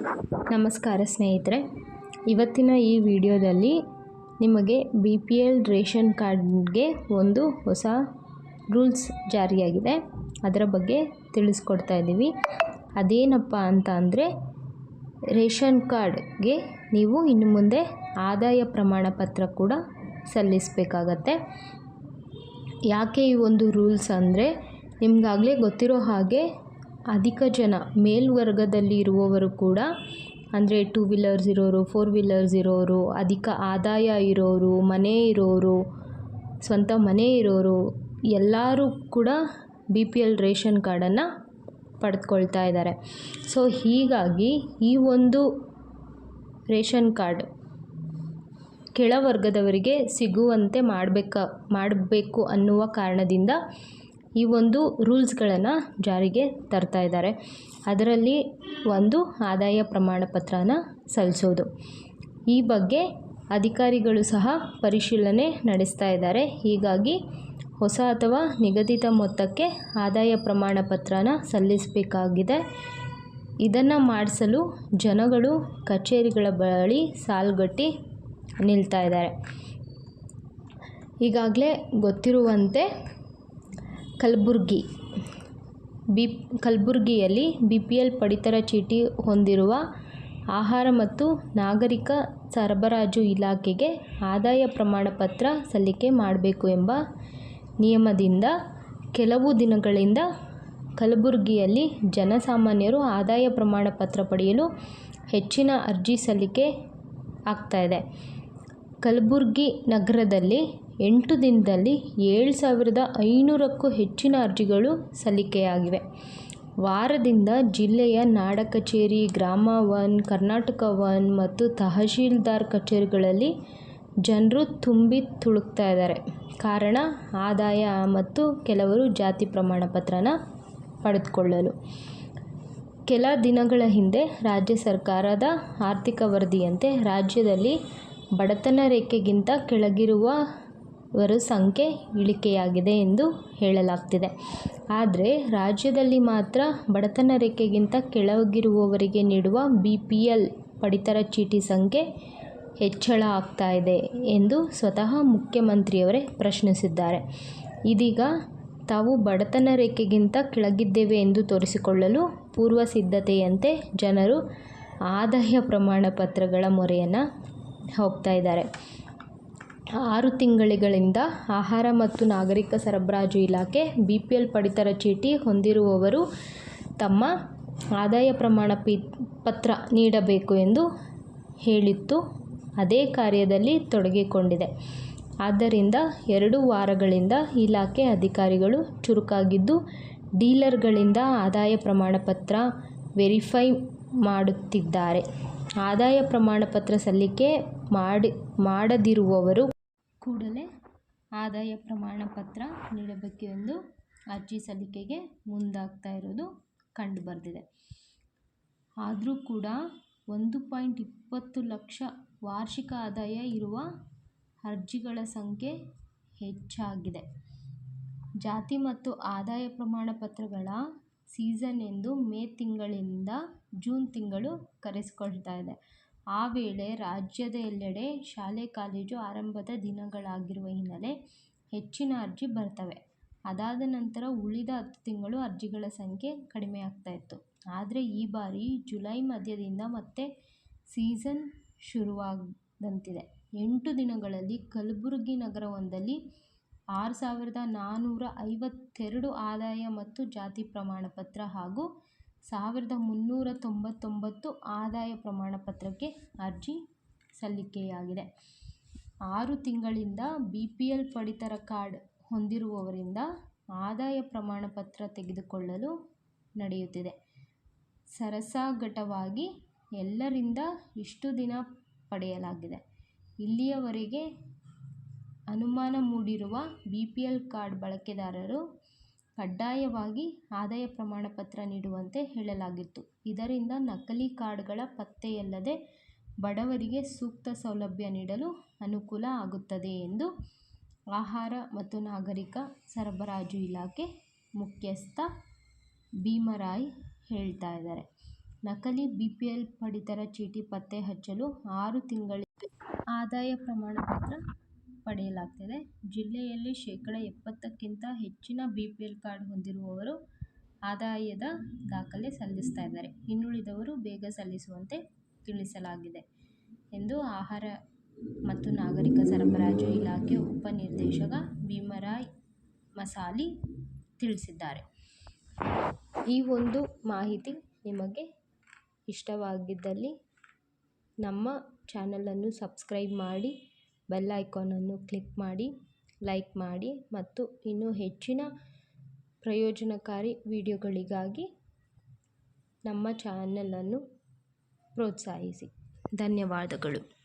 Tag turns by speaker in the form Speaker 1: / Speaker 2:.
Speaker 1: ನಮಸ್ಕಾರ ಸ್ನೇಹಿತರೆ. ಇವತ್ತಿನ ಈ ವಿಡಿಯೋದಲ್ಲಿ ನಿಮಗೆ ಬಿ ಪಿ ಎಲ್ ರೇಷನ್ ಕಾರ್ಡ್ಗೆ ಒಂದು ಹೊಸ ರೂಲ್ಸ್ ಜಾರಿಯಾಗಿದೆ. ಅದರ ಬಗ್ಗೆ ತಿಳಿಸ್ಕೊಡ್ತಾ ಇದ್ದೀವಿ. ಅದೇನಪ್ಪ ಅಂತ ಅಂದರೆ, ರೇಷನ್ ಕಾರ್ಡ್ಗೆ ನೀವು ಇನ್ನು ಮುಂದೆ ಆದಾಯ ಪ್ರಮಾಣ ಪತ್ರ ಕೂಡ ಸಲ್ಲಿಸಬೇಕಾಗತ್ತೆ. ಯಾಕೆ ಈ ಒಂದು ರೂಲ್ಸ್ ಅಂದರೆ, ನಿಮಗಾಗಲೇ ಗೊತ್ತಿರೋ ಹಾಗೆ ಅಧಿಕ ಜನ ಮೇಲ್ವರ್ಗದಲ್ಲಿ ಇರುವವರು ಕೂಡ, ಅಂದರೆ ಟೂ ವೀಲರ್ಸ್ ಇರೋರು ಫೋರ್ ವೀಲರ್ಸ್ ಇರೋರು, ಅಧಿಕ ಆದಾಯ ಇರೋರು, ಮನೆ ಇರೋರು, ಸ್ವಂತ ಮನೆ ಇರೋರು, ಎಲ್ಲರೂ ಕೂಡ ಬಿ ಪಿ ಎಲ್ ರೇಷನ್ ಕಾರ್ಡನ್ನು ಪಡೆದುಕೊಳ್ತಾ ಇದ್ದಾರೆ. ಸೊ ಹೀಗಾಗಿ ಈ ಒಂದು ರೇಷನ್ ಕಾರ್ಡ್ ಕೆಳವರ್ಗದವರಿಗೆ ಸಿಗುವಂತೆ ಮಾಡಬೇಕ, ಮಾಡಬೇಕು ಅನ್ನುವ ಕಾರಣದಿಂದ ಈ ಒಂದು ರೂಲ್ಸ್ಗಳನ್ನು ಜಾರಿಗೆ ತರ್ತಾ ಇದ್ದಾರೆ. ಅದರಲ್ಲಿ ಒಂದು ಆದಾಯ ಪ್ರಮಾಣ ಪತ್ರನ ಸಲ್ಲಿಸೋದು. ಈ ಬಗ್ಗೆ ಅಧಿಕಾರಿಗಳು ಸಹ ಪರಿಶೀಲನೆ ನಡೆಸ್ತಾ ಇದ್ದಾರೆ. ಹೀಗಾಗಿ ಹೊಸ ಅಥವಾ ನಿಗದಿತ ಮೊತ್ತಕ್ಕೆ ಆದಾಯ ಪ್ರಮಾಣ ಪತ್ರನ ಸಲ್ಲಿಸಬೇಕಾಗಿದೆ. ಇದನ್ನು ಮಾಡಿಸಲು ಜನಗಳು ಕಚೇರಿಗಳ ಬಳಿ ಸಾಲುಗಟ್ಟಿ ನಿಲ್ತಾ ಇದ್ದಾರೆ. ಈಗಾಗಲೇ ಗೊತ್ತಿರುವಂತೆ ಕಲಬುರ್ಗಿ. ಬಿ, ಕಲಬುರ್ಗಿಯಲ್ಲಿ ಬಿ ಪಿ ಎಲ್ ಪಡಿತರ ಚೀಟಿ ಹೊಂದಿರುವ ಆಹಾರ ಮತ್ತು ನಾಗರಿಕ ಸರಬರಾಜು ಇಲಾಖೆಗೆ ಆದಾಯ ಪ್ರಮಾಣ ಪತ್ರ ಸಲ್ಲಿಕೆ ಮಾಡಬೇಕು ಎಂಬ ನಿಯಮದಿಂದ ಕೆಲವು ದಿನಗಳಿಂದ ಕಲಬುರ್ಗಿಯಲ್ಲಿ ಜನಸಾಮಾನ್ಯರು ಆದಾಯ ಪ್ರಮಾಣ ಪತ್ರ ಪಡೆಯಲು ಹೆಚ್ಚಿನ ಅರ್ಜಿ ಸಲ್ಲಿಕೆ ಆಗ್ತಾಯಿದೆ ಕಲಬುರ್ಗಿ ನಗರದಲ್ಲಿ ಎಂಟು ದಿನದಲ್ಲಿ ಏಳು ಸಾವಿರದ ಐನೂರಕ್ಕೂ ಹೆಚ್ಚಿನ ಅರ್ಜಿಗಳು ಸಲ್ಲಿಕೆಯಾಗಿವೆ. ವಾರದಿಂದ ಜಿಲ್ಲೆಯ ನಾಡ ಕಚೇರಿ, ಗ್ರಾಮ ವನ್ ಕರ್ನಾಟಕ ವನ್ ಮತ್ತು ತಹಶೀಲ್ದಾರ್ ಕಚೇರಿಗಳಲ್ಲಿ ಜನರು ತುಂಬಿ ತುಳುಕ್ತಾ ಇದ್ದಾರೆ. ಕಾರಣ, ಆದಾಯ ಮತ್ತು ಕೆಲವರು ಜಾತಿ ಪ್ರಮಾಣ ಪತ್ರನ ಪಡೆದುಕೊಳ್ಳಲು. ಕೆಲ ದಿನಗಳ ಹಿಂದೆ ರಾಜ್ಯ ಸರ್ಕಾರದ ಆರ್ಥಿಕ ವರದಿಯಂತೆ ರಾಜ್ಯದಲ್ಲಿ ಬಡತನ ರೇಖೆಗಿಂತ ಕೆಳಗಿರುವವರ ಸಂಖ್ಯೆ ಇಳಿಕೆಯಾಗಿದೆ ಎಂದು ಹೇಳಲಾಗ್ತಿದೆ. ಆದರೆ ರಾಜ್ಯದಲ್ಲಿ ಮಾತ್ರ ಬಡತನ ರೇಖೆಗಿಂತ ಕೆಳಗಿರುವವರಿಗೆ ನೀಡುವ ಬಿ ಪಿ ಎಲ್ ಪಡಿತರ ಚೀಟಿ ಸಂಖ್ಯೆ ಹೆಚ್ಚಳ ಆಗ್ತಾ ಇದೆ ಎಂದು ಸ್ವತಃ ಮುಖ್ಯಮಂತ್ರಿಯವರೇ ಪ್ರಶ್ನಿಸಿದ್ದಾರೆ. ಇದೀಗ ತಾವು ಬಡತನ ರೇಖೆಗಿಂತ ಕೆಳಗಿದ್ದೇವೆ ಎಂದು ತೋರಿಸಿಕೊಳ್ಳಲು ಪೂರ್ವ ಸಿದ್ಧತೆಯಂತೆ ಜನರು ಆದಾಯ ಪ್ರಮಾಣ ಪತ್ರಗಳ ಮೊರೆಯನ್ನು ಹೋಗ್ತಾ ಇದ್ದಾರೆ. ಆರು ತಿಂಗಳಿಗಳಿಂದ ಆಹಾರ ಮತ್ತು ನಾಗರಿಕ ಸರಬರಾಜು ಇಲಾಖೆ ಬಿ ಪಿ ಎಲ್ ಪಡಿತರ ಚೀಟಿ ಹೊಂದಿರುವವರು ತಮ್ಮ ಆದಾಯ ಪ್ರಮಾಣ ಪಿ, ಪತ್ರ ನೀಡಬೇಕು ಎಂದು ಹೇಳಿತ್ತು. ಅದೇ ಕಾರ್ಯದಲ್ಲಿ ತೊಡಗಿಕೊಂಡಿದೆ. ಆದ್ದರಿಂದ ಎರಡು ವಾರಗಳಿಂದ ಇಲಾಖೆ ಅಧಿಕಾರಿಗಳು ಚುರುಕಾಗಿದ್ದು, ಡೀಲರ್ಗಳಿಂದ ಆದಾಯ ಪ್ರಮಾಣ ಪತ್ರ ವೆರಿಫೈ ಮಾಡುತ್ತಿದ್ದಾರೆ. ಆದಾಯ ಪ್ರಮಾಣ ಪತ್ರ ಸಲ್ಲಿಕೆ ಮಾಡಿ, ಮಾಡದಿರುವವರು ಕೂಡಲೇ ಆದಾಯ ಪ್ರಮಾಣ ಪತ್ರ ನೀಡಬೇಕು ಎಂದು ಅರ್ಜಿ ಸಲ್ಲಿಕೆಗೆ ಮುಂದಾಗ್ತಾ ಇರೋದು ಕಂಡುಬಂದಿದೆ ಆದರೂ ಕೂಡ ಒಂದು ಪಾಯಿಂಟ್ ಇಪ್ಪತ್ತು ಲಕ್ಷ ವಾರ್ಷಿಕ ಆದಾಯ ಇರುವ ಅರ್ಜಿಗಳ ಸಂಖ್ಯೆ ಹೆಚ್ಚಾಗಿದೆ. ಜಾತಿ ಮತ್ತು ಆದಾಯ ಪ್ರಮಾಣ ಪತ್ರಗಳ ಸೀಸನ್ ಎಂದು ಮೇ ತಿಂಗಳಿಂದ ಜೂನ್ ತಿಂಗಳು ಕರೆಸಿಕೊಳ್ತಾ ಇದೆ. ಆ ವೇಳೆ ರಾಜ್ಯದ ಎಲ್ಲೆಡೆ ಶಾಲೆ ಕಾಲೇಜು ಆರಂಭದ ದಿನಗಳಾಗಿರುವ ಹಿನ್ನೆಲೆ ಹೆಚ್ಚಿನ ಅರ್ಜಿ ಬರ್ತವೆ. ಅದಾದ ನಂತರ ಉಳಿದ ಹತ್ತು ತಿಂಗಳು ಅರ್ಜಿಗಳ ಸಂಖ್ಯೆ ಕಡಿಮೆ ಆಗ್ತಾ ಇತ್ತು. ಆದರೆ ಈ ಬಾರಿ ಜುಲೈ ಮಧ್ಯದಿಂದ ಮತ್ತೆ ಸೀಸನ್ ಶುರುವಾದಂತಿದೆ. ಎಂಟು ದಿನಗಳಲ್ಲಿ ಕಲಬುರಗಿ ನಗರವೊಂದಲ್ಲಿ ಆರು ಸಾವಿರದ ನಾನ್ನೂರ ಐವತ್ತೆರಡು ಆದಾಯ ಮತ್ತು ಜಾತಿ ಪ್ರಮಾಣಪತ್ರ ಹಾಗೂ ಸಾವಿರದ ಮುನ್ನೂರ ತೊಂಬತ್ತೊಂಬತ್ತು ಆದಾಯ ಪ್ರಮಾಣ ಪತ್ರಕ್ಕೆ ಅರ್ಜಿ ಸಲ್ಲಿಕೆಯಾಗಿದೆ. ಆರು ತಿಂಗಳಿಂದ ಬಿ ಪಿ ಎಲ್ ಪಡಿತರ ಕಾರ್ಡ್ ಹೊಂದಿರುವವರಿಂದ ಆದಾಯ ಪ್ರಮಾಣ ಪತ್ರ ತೆಗೆದುಕೊಳ್ಳಲು ನಡೆಯುತ್ತಿದೆ. ಸರಸಾಗಟವಾಗಿ ಎಲ್ಲರಿಂದ ಇಷ್ಟು ದಿನ ಪಡೆಯಲಾಗಿದೆ. ಇಲ್ಲಿಯವರೆಗೆ ಅನುಮಾನ ಮೂಡಿರುವ ಬಿ ಪಿ ಎಲ್ ಕಾರ್ಡ್ ಬಳಕೆದಾರರು ಕಡ್ಡಾಯವಾಗಿ ಆದಾಯ ಪ್ರಮಾಣ ಪತ್ರ ನೀಡುವಂತೆ ಹೇಳಲಾಗಿತ್ತು. ಇದರಿಂದ ನಕಲಿ ಕಾರ್ಡ್ಗಳ ಪತ್ತೆಯಲ್ಲದೆ ಬಡವರಿಗೆ ಸೂಕ್ತ ಸೌಲಭ್ಯ ನೀಡಲು ಅನುಕೂಲ ಆಗುತ್ತದೆ ಎಂದು ಆಹಾರ ಮತ್ತು ನಾಗರಿಕ ಸರಬರಾಜು ಇಲಾಖೆ ಮುಖ್ಯಸ್ಥ ಭೀಮರಾಯ್ ಹೇಳ್ತಾ ಇದ್ದಾರೆ. ನಕಲಿ ಬಿಪಿಎಲ್ ಪಡಿತರ ಚೀಟಿ ಪತ್ತೆ ಹಚ್ಚಲು ಆರು ತಿಂಗಳಿಗೆ ಆದಾಯ ಪ್ರಮಾಣ ಪತ್ರ ಪಡೆಯಲಾಗುತ್ತದೆ ಜಿಲ್ಲೆಯಲ್ಲಿ ಶೇಕಡ ಎಪ್ಪತ್ತಕ್ಕಿಂತ ಹೆಚ್ಚಿನ ಬಿ ಪಿ ಎಲ್ ಕಾರ್ಡ್ ಹೊಂದಿರುವವರು ಆದಾಯದ ದಾಖಲೆ ಸಲ್ಲಿಸ್ತಾ ಇದ್ದಾರೆ. ಇನ್ನುಳಿದವರು ಬೇಗ ಸಲ್ಲಿಸುವಂತೆ ತಿಳಿಸಲಾಗಿದೆ ಎಂದು ಆಹಾರ ಮತ್ತು ನಾಗರಿಕ ಸರಬರಾಜು ಇಲಾಖೆ ಉಪನಿರ್ದೇಶಕ ಭೀಮರಾಯ್ ಮಸಾಲಿ ತಿಳಿಸಿದ್ದಾರೆ. ಈ ಒಂದು ಮಾಹಿತಿ ನಿಮಗೆ ಇಷ್ಟವಾಗಿದ್ದಲ್ಲಿ ನಮ್ಮ ಚಾನಲನ್ನು ಸಬ್ಸ್ಕ್ರೈಬ್ ಮಾಡಿ ಬೆಲ್ ಐಕಾನನ್ನು ಕ್ಲಿಕ್ ಮಾಡಿ ಲೈಕ್ ಮಾಡಿ ಮತ್ತು ಇನ್ನೂ ಹೆಚ್ಚಿನ ಪ್ರಯೋಜನಕಾರಿ ವಿಡಿಯೋಗಳಿಗಾಗಿ ನಮ್ಮ ಚಾನಲನ್ನು ಪ್ರೋತ್ಸಾಹಿಸಿ. ಧನ್ಯವಾದಗಳು.